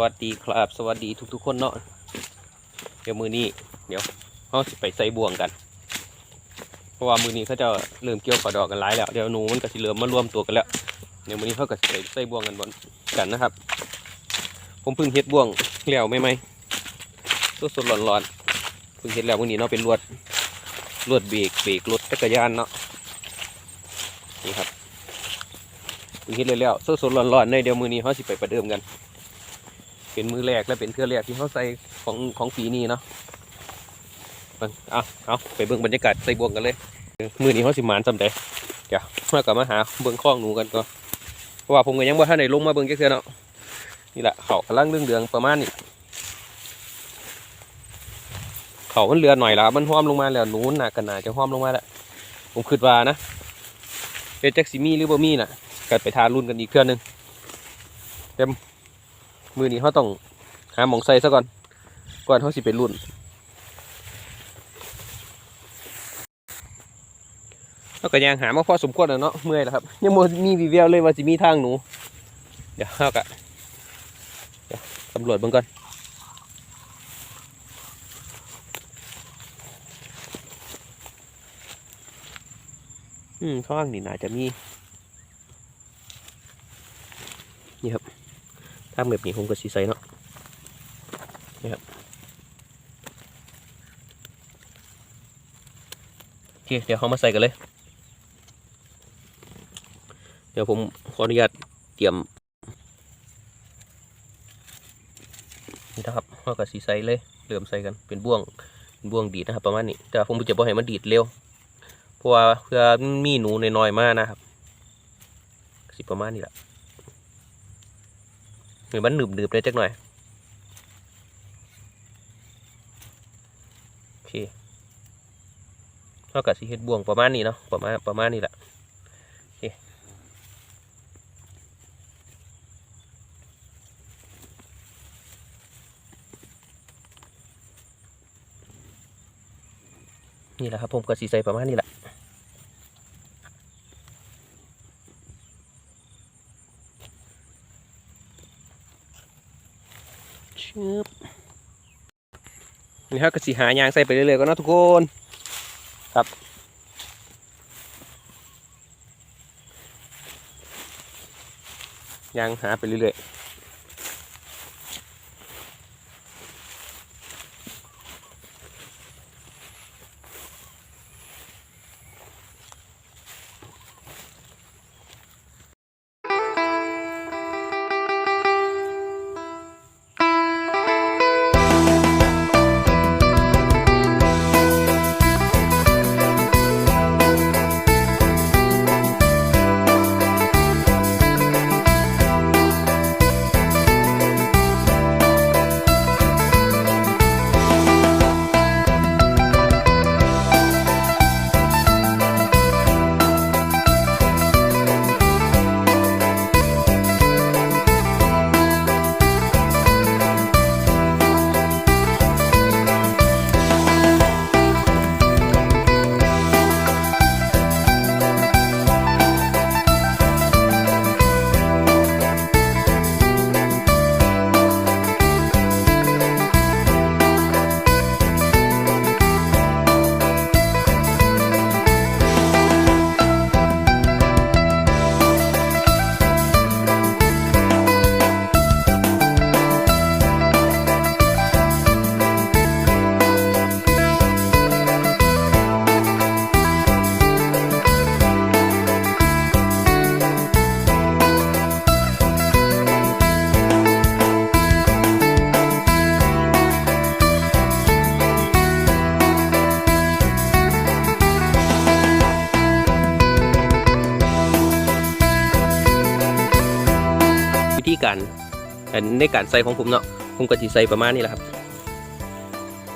วัสดีครับ สวัสดีทุกๆคนเนาะเดี๋ยวมือนี้เดี๋ยวเขาสิไปใส่บ่วงกัน เพราะว่ามือนี้เขาจะเริ่มเกี่ยวกระดอกกันหลายแล้วเดี๋ยวหนูมันก็สิเริ่มมารวมตัวกันแล้วเดี๋ยวมือนี้เขาก็สิไปใส่บ่วงกันบนกันนะครับ ผมเพิ่งเฮ็ดบ่วงแล้วไม่ไหมสดๆร้อนๆเพิ่งเฮ็ดแล้วมือนี้เนาะเป็นลวดลวดเบรกเบรกรถจักรยานเนาะนี่ครับเพิ่งเฮ็ดเลยแล้วสดๆร้อนๆในเดี๋ยวมือนี้เขาสิไปประเดิมกัน เป็นมือแรกและเป็นเทือแรกที่เขาใส่ของของปีนี้เนาะเบิ่งเอาเอาไปเบิ่งบรรยากาศใส่บวงกันเลย มือนี้เขาสิมานสำเร็จเดี๋ยวมากลับมาหาเบิ่งคล้องหนูกันก็เพราะว่าผมก็ยังบ่ทันได้ลงมาเบิ่งแค่เทื่อเนาะนี่แหละเขากำลังเรื่องเดืองประมาณนี้เขามันเรือหน่อยละมันห้อมลงมาแล้วนูหนักกันหนาจะห้อมลงมาแล้วผมคิดว่านะเป็นแจ็คซิมีหรือบ่มีน่ะก็ไปทารุ่นกันอีกเทื่อนึงเต็ม มือนี้เขาต้องหาหมองใส่ซะก่อน ก่อนเขาสิเป็นรุ่น เขาก็ยังหามาพอสมควรแล้วเนาะ เมื่อยแล้วครับ ยังมีวีแววเลยว่าสิมีทางหนู เดี๋ยวเขาก็ตำรวจเบิ่งก่อนอืมข้างล่างนี่น่าจะมี นี่ครับ ถ้าแบบนี้ผมก็สีใสเนาะนี่ครับโอเคเดี๋ยวเขามาใส่กันเลย เดี๋ยวผมขออนุญาตเตรียมนี่นะครับเขาก็สีใสเลยเริ่มใส่กันเป็นบ่วงบ่วงดีดนะครับ ประมาณนี้แต่ผมจะบอกให้มันดีดเร็วเพราะว่าเพื่อมีหนูน้อยๆมากนะครับสิประมาณนี้แหละ หรือมันหนึบหนึบเลยจักหน่อยโอเคเท่ากับสีเฮ็ดบ่วงประมาณนี้เนาะประมาณประมาณนี้แหละโอเคนี่แหละครับผมก็สีใสประมาณนี้แหละ ชึบนี่ครับก็สีหายางใส่ไปเรื่อยๆก็นะทุกคนครับยางหาไปเรื่อยๆ วิธีการในการใส่ของผมเนาะผมก็จะใส่ประมาณนี้แหละครับ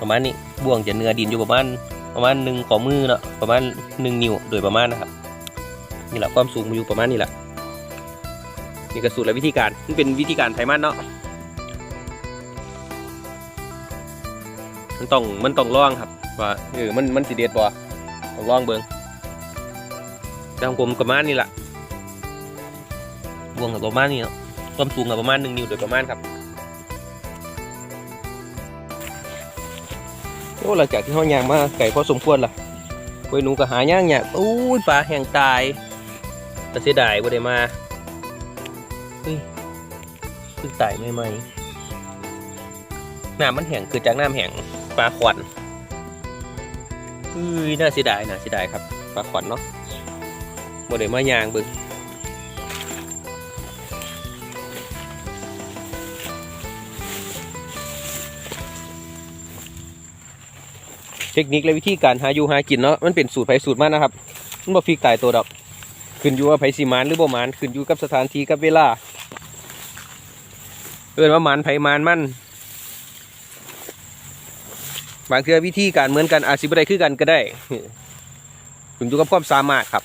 ประมาณนี้บ่วงจะเนื้อดินอยู่ประมาณประมาณหนึ่งข้อมือเนาะประมาณหนึ่งนิ้วโดยประมาณนะครับนี่แหละความสูงอยู่ประมาณนี้แหละนี่ก็สูตรและวิธีการมันเป็นวิธีการไทมันเนาะมันต้องมันต้องลองครับว่าเออมันมันสิเด็ดบ่ต้องลองเบิ่งแต่ของผมประมาณนี้แหละบ่วงกับประมาณนี้เนาะ ความสูงกัประมาณ 1 นิ้วโดยประมาณครับโอ้หลังจากที่ห้องยางมาไก่พอสมควรล่ะกล้วยหนูก็หาย่างเนี่ยอู้ยปลาแห้งตาย แต่เสียดายบ่ได้มาเฮ้ยเพิ่งตายไม่ไหมน้ำมันแห้งคือจากน้ำแห้งปลาขวัญเฮ้ยน่าเสียดายน่าเสียดายครับปลาขวัญเนาะบ่ได้มายางเบิ่ง เทคนิคและวิธีการหาอยู่หากินเนาะมันเป็นสูตรไผสูตรมันนะครับมันบ่ฟิกตายตัวดอก ขึ้นอยู่ว่าไผสิมานหรือบ่มานขึ้นอยู่กับสถานที่กับเวลาเอิ้นว่ามานไผมานมันบางเทื่อวิธีการเหมือนกันอาจสิบ่ได้คือกันก็ได้ขึ้นอยู่กับความสามารถครับ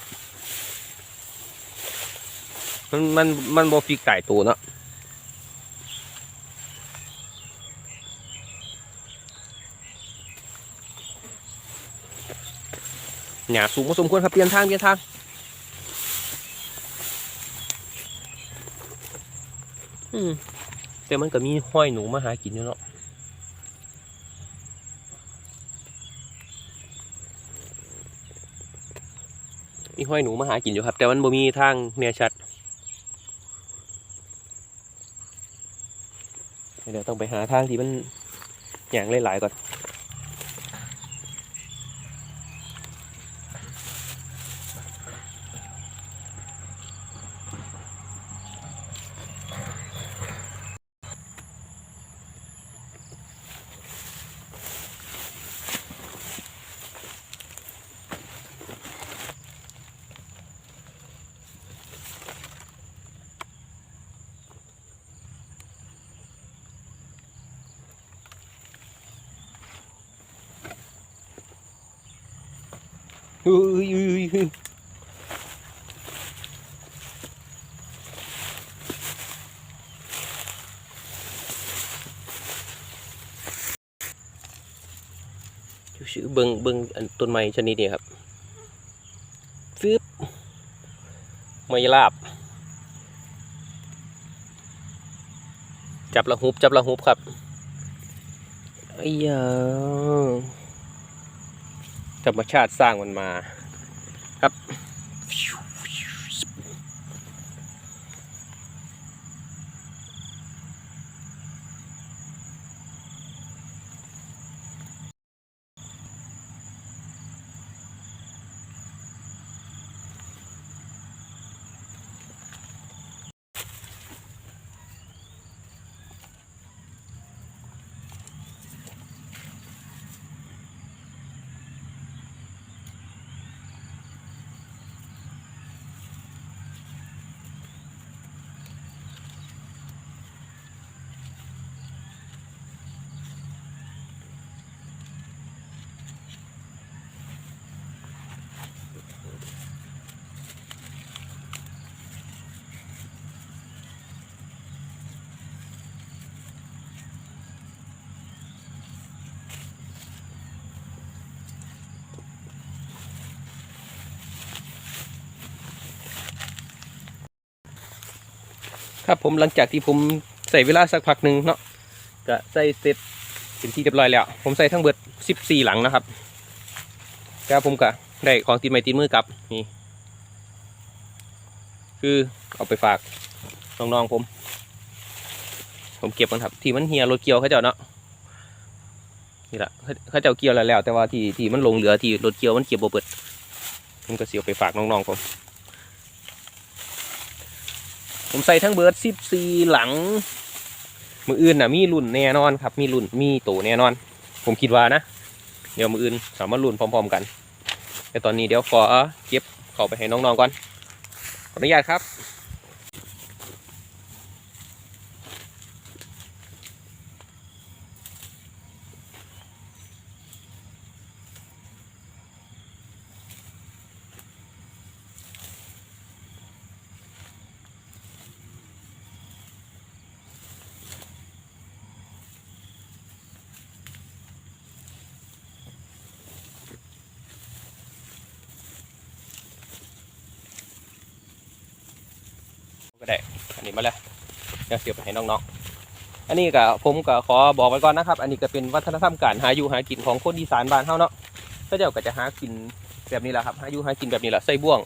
มันมันมันบ่ฟิกตายตัวเนาะ หยาสูงพอสมควรครับเปลี่ยนทางเปลี่ยนทางอืมแต่มันก็มีห้อยหนูมาหากินอยู่เนาะมีห้อยหนูมาหากินอยู่ครับ แต่มันบ่มีทางแน่ชัดเดี๋ยวต้องไปหาทางที่มันอย่างหลายๆก่อน อุ้ยอุ้ยอุ้ยชื่อเบิงเบิงต้นไม้ชนิดนี้ครับฟึบไม้ลาบ จับละหุบจับละหุบครับไอ้ยา ธรรมชาติสร้างมันมาครับ ครับผมหลังจากที่ผมใส่เวลาสักพักหนึ่งเนาะก็ใส่เสร็จเป็นที่เรียบร้อยแล้ว ผมใส่ทั้งเบิด14 หลังนะครับแล้วผมก็ได้ของติดไม้ติดมือกลับนี่ คือเอาไปฝากน้องๆผม ผมเก็บมันครับ ที่มันเหียรถเกี่ยวเขาเจ้าเนาะนี่แหละเขาเขาเจ้าเกี่ยวแล้วแต่ว่าที่ที่มันลงเหลือที่รถเกี่ยวมันเก็บบ่เบิดผมก็เสียไปฝากน้องๆผม ผมใส่ทั้งเบิร์ดสิบสี่หลัง มืออื่นน่ะมีรุ่นแน่นอนครับ มีรุ่นมีโตแน่นอน ผมคิดว่านะ เดี๋ยวมืออื่นสามารถรุ่นพร้อม ๆ กันแต่ตอนนี้เดี๋ยวขอเก็บเข้าไปให้น้องๆก่อนขออนุญาตครับ ก็ได้ อันนี้มาแล้วเดี๋ยวเสียบไปให้น้องๆ อันนี้ก็ผมก็ขอบอกไว้ก่อนนะครับ อันนี้ก็เป็นวัฒนธรรมการหาอยู่หากินของคนอีสานบ้านเฮาเนาะก็เจ้าก็จะหากินแบบนี้แหละครับ หาอยู่หากินแบบนี้แหละใส่บ่วง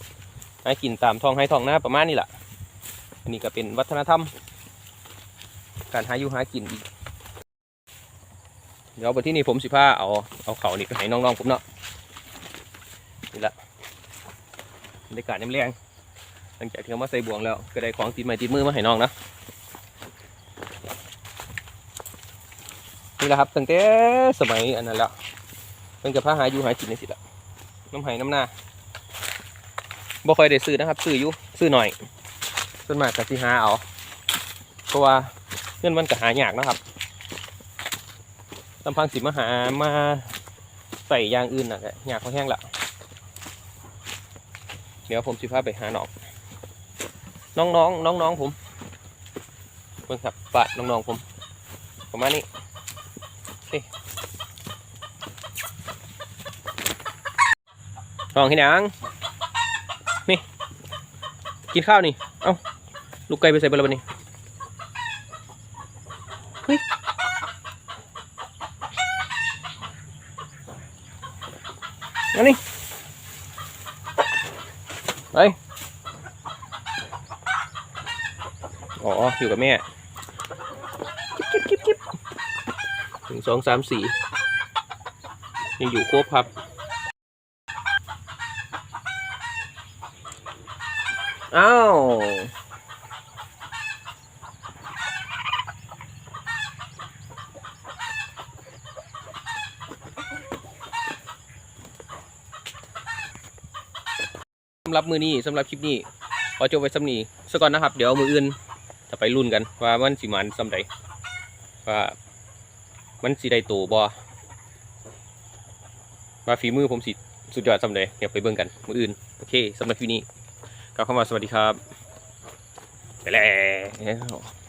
หากินตามท้องให้ท้องนาประมาณนี้แหละอันนี้ก็เป็นวัฒนธรรม การหาอยู่หากินอีก เดี๋ยวบนที่นี่ผมสิพาเอาเอาเขานี่ไปให้น้องๆผมเนาะนี่แหละบรรยากาศน้ำแรง ลังจากที่เขามาใส่บ่วงแล้วก็ได้ของติดไม้ติดมือมาให้น้องนะนี่แหละครับตั้งแต่สมัยอันนั้นแล้วเป็นกับพาหาอยู่หากินนี่สิละน้ำไห้น้ำหน้าบ่ค่อยได้ซื้อนะครับ ซื้ออยู่ซื้อหน่อยส่วนมากก็สิหาเอาเพราะว่าเงินมันก็หายากนะครับลำพังสิมาหามาใส่ยางอื่นน่ะยากพอแห้งละเดี๋ยวผมสิพาไปหาหน้อ งน้องๆน้องๆผมเพิ่งครับปะน้องๆผมประมาณนี้นี่น้องที่หนงนี่ กินข้าวนี่ เอ้า ลูกไก่ไปใส่บอลแล้วบัดนี้ เฮ้ย อันนี้ไป อ๋ออยู่กับแม่กิ๊บกิ๊บกิ๊บกิ๊บหนึ่งสองสามสี่ยังอยู่ครบครับ อ้าวสำหรับมือนี้สำหรับคลิปนี้ขอจบไว้สำนี้ซะก่อนนะครับ เดี๋ยวมืออื่น จะไปรุ่นกันว่ามันสิมันสำใดว่ามันสิได้โตบอว่าฝีมือผมสิสุดยอดสำใดเดี๋ยวไปเบิ่งกันมืออื่นโอเคสำหรับคลิปนี้กลับเข้ามาสวัสดีครับไปแล้ว